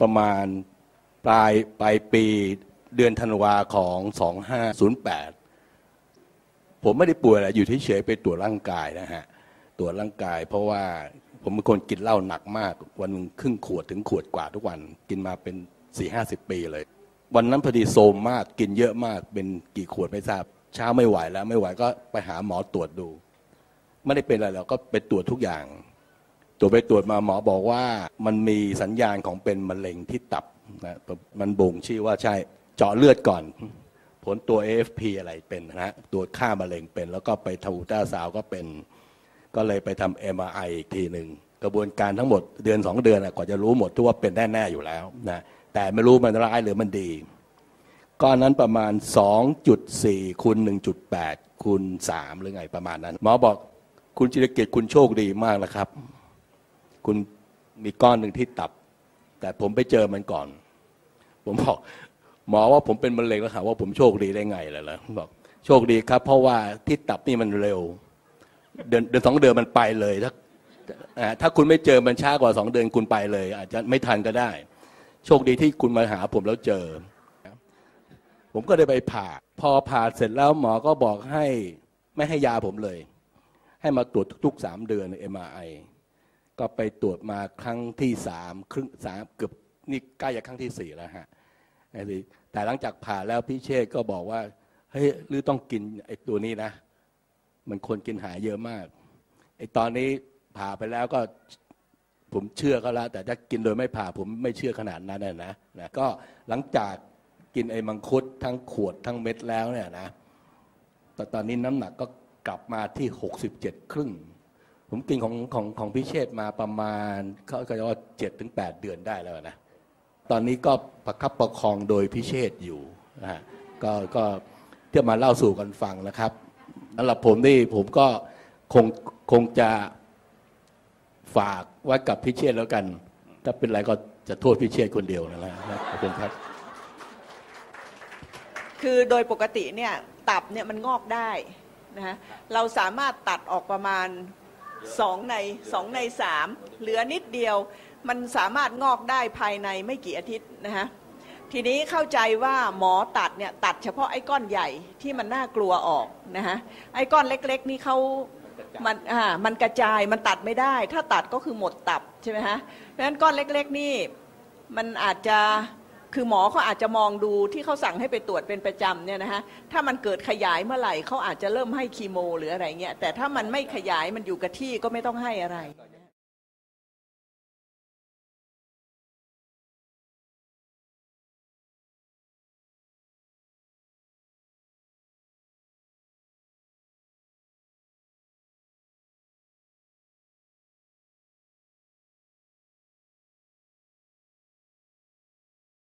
ประมาณปลายปลายปีเดือนธันวาของ 2508 ผมไม่ได้ป่วยอะไรอยู่เฉยๆไปตรวจร่างกายนะฮะ ตรวจร่างกาย เพราะว่าผมเป็นคนกินเหล้าหนักมาก วันนึงครึ่งขวดถึงขวดกว่าทุกวัน กินมาเป็นสี่ห้าสิบปีเลย วันนั้นพอดีโซมมากกินเยอะมากเป็นกี่ขวดไม่ทราบ เช้าไม่ไหวแล้วไม่ไหวก็ไปหาหมอตรวจดู ไม่ได้เป็นอะไรเราก็ไปตรวจทุกอย่าง ตรวจไปตรวจมาหมอบอกว่ามันมีสัญญาณของเป็นมะเร็งที่ตับนะมันบ่งชี้ว่าใช่เจาะเลือดก่อน ผลตัว AFP อะไรเป็นนะฮะตัวจค่ามะเร็งเป็น แล้วก็ไปทำอุลตราซาวก็เป็น ก็เลยไปทำ MRI อีกทีหนึ่งกระบวนการทั้งหมดเดือนสองเดือนกว่าจะรู้หมดทุกว่าเป็นแน่ๆอยู่แล้วนะแต่ไม่รู้มันร้ายหรือมันดีก้อนนั้นประมาณ 2.4คูณ1.8คูณ3หรือไงประมาณนั้น หมอบอกคุณจิรเกียรติคุณโชคดีมากนะครับ คุณมีก้อนหนึ่งที่ตับ แต่ผมไปเจอมันก่อน ผมบอกหมอว่าผมเป็นมะเร็งแล้วหาว่าผมโชคดีได้ไงล่ะล่ะบอกโชคดีครับ เพราะว่าที่ตับนี่มันเร็ว เดือนเดือนสองเดือนมันไปเลยถ้าถ้าคุณไม่เจอมันช้ากว่าสองเดือนคุณไปเลย อาจจะไม่ทันก็ได้ โชคดีที่คุณมาหาผมแล้วเจอ ผมก็ได้ไปผ่า พอผ่าเสร็จแล้วหมอก็บอกให้ไม่ให้ยาผมเลย ให้มาตรวจทุกๆสามเดือนเอ็มไอ ก็ไปตรวจมาครั้งที่สามครึ่งสามเกือบนี่ใกล้จะครั้งที่สี่แล้วฮะไอ้สิแต่หลังจากผ่าแล้วพี่เชษก็บอกว่าเฮ้ยหรือต้องกินไอ้ตัวนี้นะ มันคนกินหายเยอะมากไอ้ตอนนี้ผ่าไปแล้วก็ผมเชื่อเขาแล้วแต่ถ้ากินโดยไม่ผ่าผมไม่เชื่อขนาดนั้นนะนะนะก็หลังจากกินไอ้มังคุดทั้งขวดทั้งเม็ดแล้วเนี่ยนะแต่ตอนนี้น้ำหนักก็กลับมาที่หกสิบเจ็ดครึ่ง ผมกินของของของพิเชษมาประมาณเขาก็จะว่าเจ็ดถึงแปดเดือนได้แล้วนะตอนนี้ก็ประคับประคองโดยพิเชษอยู่นะฮะก็ก็ที่มาเล่าสู่กันฟังนะครับสำหรับผมนี่ผมก็คงคงจะฝากไว้กับพิเชษแล้วกัน ถ้าเป็นไรก็จะโทษพิเชษคนเดียวนั่นแหละขอบคุณครับ คือโดยปกติเนี่ยตับเนี่ยมันงอกได้นะฮะเราสามารถตัดออกประมาณ สองในสองในสามเหลือนิดเดียว มันสามารถงอกได้ภายในไม่กี่อาทิตย์นะฮะทีนี้เข้าใจว่าหมอตัดเนี่ยตัดเฉพาะไอ้ก้อนใหญ่ที่มันน่ากลัวออกนะฮะไอ้ก้อนเล็กๆนี่เขามันอ่ามันกระจายมันตัดไม่ได้ ถ้าตัดก็คือหมดตับใช่ไหมฮะเพราะฉะนั้นก้อนเล็กๆนี่มันอาจจะ คือหมอเขาอาจจะมองดูที่เขาสั่งให้ไปตรวจเป็นประจำเนี่ยนะฮะถ้ามันเกิดขยายเมื่อไหร่เขาอาจจะเริ่มให้คีโม หรืออะไรเงี้ยแต่ถ้ามันไม่ขยายมันอยู่กับที่ก็ไม่ต้องให้อะไร